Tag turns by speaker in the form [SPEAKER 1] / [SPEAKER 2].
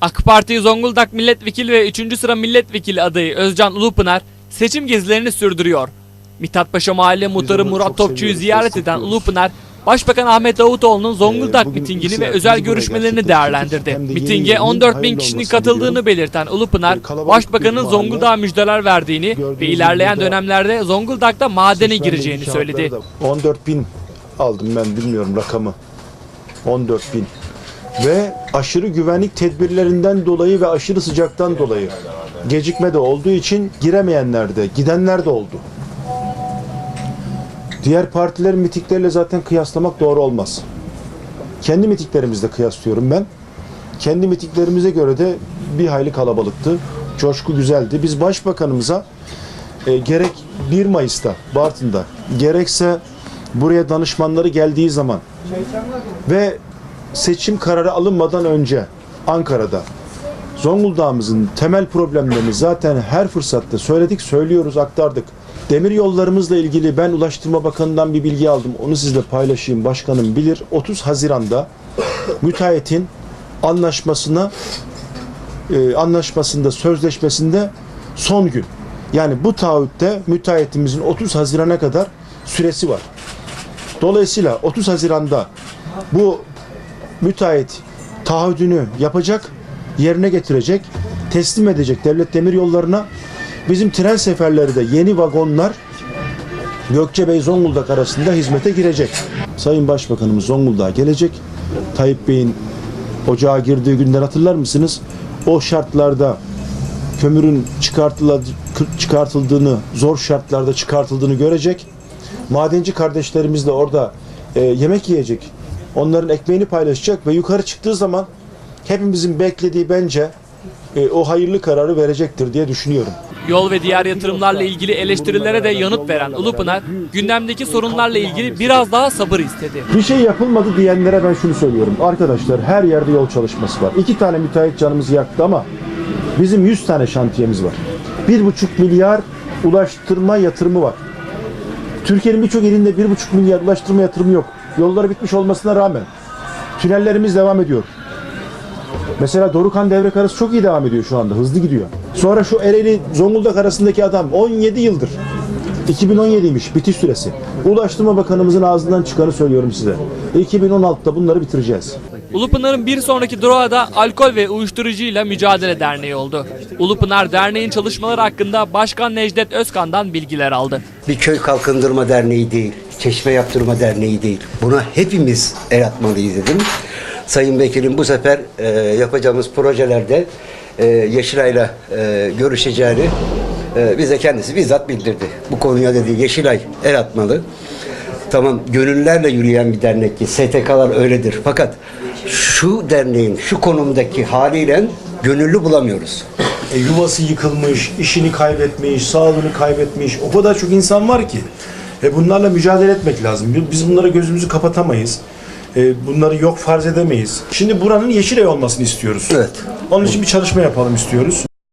[SPEAKER 1] AK Parti Zonguldak Milletvekili ve 3. sıra milletvekili adayı Özcan Ulupınar seçim gezilerini sürdürüyor. Mithatpaşa Mahalle Muhtarı Murat Topçu'yu ziyaret eden. Ulupınar, Başbakan Ahmet Davutoğlu'nun Zonguldak
[SPEAKER 2] bugün
[SPEAKER 1] mitingini ve özel görüşmelerini değerlendirdi. Mitinge
[SPEAKER 2] yılın
[SPEAKER 1] 14 bin kişinin katıldığını belirten Ulupınar, Başbakanın. Zonguldak'a müjdeler verdiğini ve ilerleyen dönemlerde Zonguldak'ta madene gireceğini söyledi.
[SPEAKER 2] da 14 bin aldım ben bilmiyorum rakamı. 14 bin. Ve aşırı güvenlik tedbirlerinden dolayı ve aşırı sıcaktan dolayı gecikme de olduğu için giremeyenler de gidenler de oldu. Diğer partilerin mitingleriyle zaten kıyaslamak doğru olmaz. Kendi mitinglerimizle kıyaslıyorum ben. Kendi mitinglerimize göre de bir hayli kalabalıktı. Coşku güzeldi. Biz başbakanımıza e, gerek 1 Mayıs'ta Bartın'da gerekse buraya danışmanları geldiği zaman ve seçim kararı alınmadan önce Ankara'da Zonguldak'ımızın temel problemlerini zaten her fırsatta söyledik, söylüyoruz, aktardık. Demir yollarımızla ilgili ben Ulaştırma Bakanı'ndan bir bilgi aldım. Onu sizle paylaşayım. Başkanım bilir. 30 Haziran'da müteahhitin anlaşmasına e, anlaşmasında, sözleşmesinde son gün. Yani bu taahhütte müteahhitimizin 30 Haziran'a kadar süresi var. Dolayısıyla 30 Haziran'da bu müteahhit taahhüdünü yapacak, yerine getirecek, teslim edecek devlet demir yollarına. Bizim tren seferleri de yeni vagonlar Gökçebey Zonguldak arasında hizmete girecek. Sayın Başbakanımız Zonguldak'a gelecek. Tayyip Bey'in ocağa girdiği günden hatırlar mısınız? O şartlarda kömürün çıkartıldığını, zor şartlarda çıkartıldığını görecek. Madenci kardeşlerimiz de orada e, yemek yiyecek. Onların ekmeğini paylaşacak ve yukarı çıktığı zaman hepimizin beklediği bence e, o hayırlı kararı verecektir diye düşünüyorum.
[SPEAKER 1] Yol ve diğer yatırımlarla ilgili eleştirilere de yanıt veren Ulupınar, gündemdeki sorunlarla ilgili biraz daha sabır istedi.
[SPEAKER 2] Bir şey yapılmadı diyenlere ben şunu söylüyorum. Arkadaşlar her yerde yol çalışması var. İki tane müteahhit canımızı yaktı ama bizim 100 tane şantiyemiz var. 1,5 milyar ulaştırma yatırımı var. Türkiye'nin birçok ilinde 1,5 milyar ulaştırma yatırımı yok. Yolları bitmiş olmasına rağmen. Tünellerimiz devam ediyor. Mesela Dorukan Devrek arası çok iyi devam ediyor şu anda. Hızlı gidiyor. Sonra şu Ereğli Zonguldak arasındaki adam 17 yıldır. 2017'ymiş bitiş süresi. Ulaştırma Bakanımızın ağzından çıkanı söylüyorum size. 2016'da bunları bitireceğiz.
[SPEAKER 1] Ulupınar'ın bir sonraki durağı da Alkol ve Uyuşturucuyla Mücadele Derneği oldu. Ulupınar Derneği'nin çalışmaları hakkında Başkan Necdet Özkan'dan bilgiler aldı.
[SPEAKER 3] bir köy kalkındırma derneği değil, çeşme yaptırma derneği değil. Buna hepimiz el atmalıyız dedim. Sayın Vekilim bu sefer e, yapacağımız projelerde e, Yeşilay'la e, görüşeceğini e, bize kendisi bizzat bildirdi. Bu konuya dedi Yeşilay el atmalı. Tamam gönüllerle yürüyen bir dernek ki STK'lar öyledir. Fakat şu derneğin şu konumdaki haliyle gönüllü bulamıyoruz.
[SPEAKER 2] E, yuvası yıkılmış, işini kaybetmiş, sağlığını kaybetmiş. O kadar çok insan var ki. E, bunlarla mücadele etmek lazım. Biz bunlara gözümüzü kapatamayız. E, bunları yok farz edemeyiz. Şimdi buranın Yeşilay olmasını istiyoruz.
[SPEAKER 3] Evet.
[SPEAKER 2] Onun için bir çalışma yapalım istiyoruz.